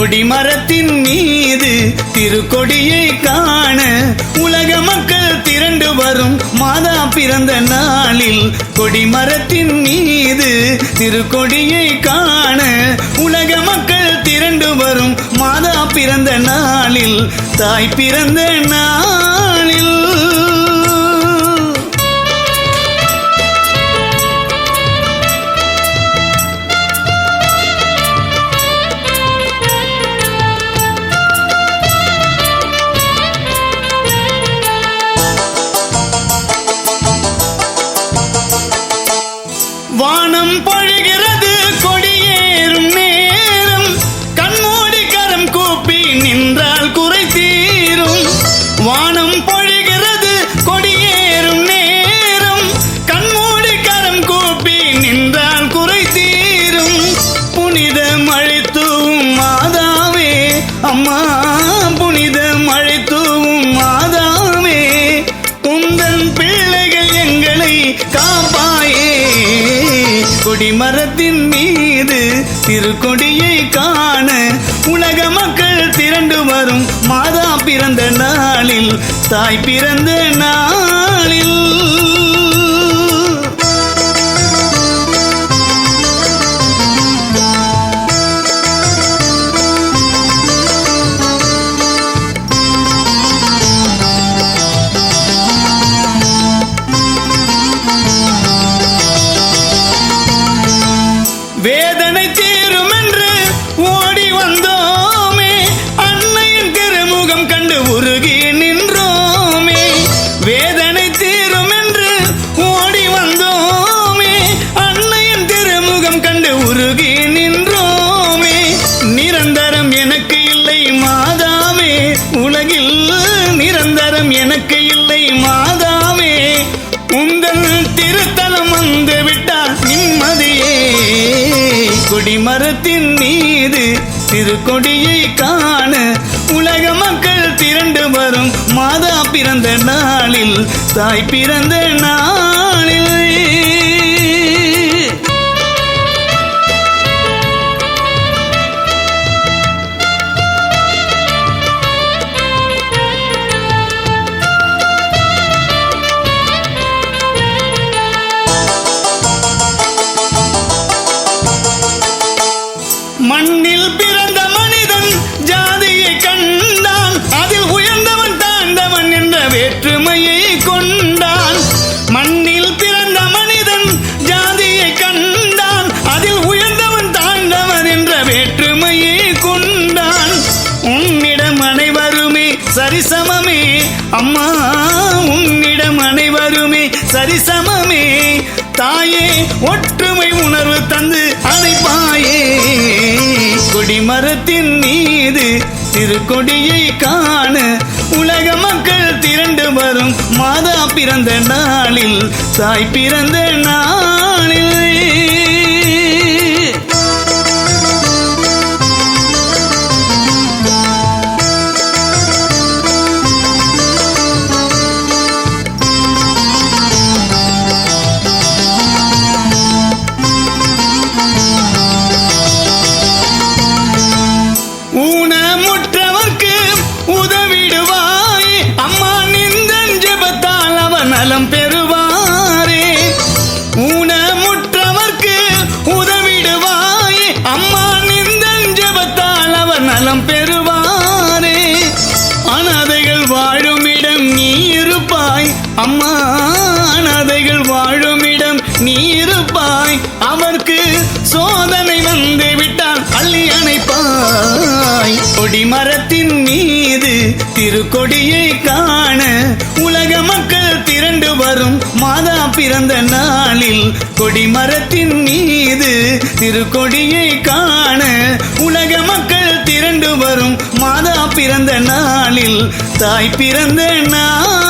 கொடிமரத்தின் மீது திருக்கொடியை காண உலக மக்கள் திரண்டு வரும் மாதா பிறந்த நாளில் கொடிமரத்தின் மீது திருக்கொடியை காண உலக மக்கள் திரண்டு வரும் மாதா பிறந்த நாளில் தாய் பிறந்த நாள். வானம் பொழிகிறது. கொடிமரத்தின் மீது திருக்கொடியை காண உலக மக்கள் திரண்டு வரும். மாதா பிறந்த நாளில் தாய் பிறந்த நாளில். உலகில் நிரந்தரம் எனக்கு இல்லை மாதாவே. உங்கள் திருத்தலம் வந்து விட்டால் நிம்மதியே. கொடிமரத்தின் மீது திருக்கொடியை காண உலக மக்கள் திரண்டு வரும். மாதா பிறந்த நாளில் தாய் பிறந்த நாள். அம்மா உன்னிடம் அனைவருமே சரிசமமே. தாயே ஒற்றுமை உணர்வு தந்து அழைப்பாயே கொடிமரத்தின் மீது திருக்கொடியை காண உலக மக்கள் திரண்டு வரும். மாதா பிறந்த நாளில் தாய் பிறந்த நாள். நலம் பெறுவாரே. ஊனமுற்றவர்க்கு உதவிடுவாய். அம்மா நிந்தஞ்சபத்தால் அவர் நலம் பெறுவாரே. அனாதைகள் வாழுமிடம் நீ இருப்பாய் அம்மா அனாதைகள் வாழுமிடம் நீ இருப்பாய் அவர்க்கு சோதனை வந்து விட்டால் அள்ளி அணைப்பாய். கொடிமரத்தின் மீது திருக்கொடியை மாதா பிறந்த நாளில் கொடிமரத்தின் மீது திருக்கொடியை காண உலக மக்கள் திரண்டு வரும் மாதா பிறந்த நாளில் தாய் பிறந்த நாள்.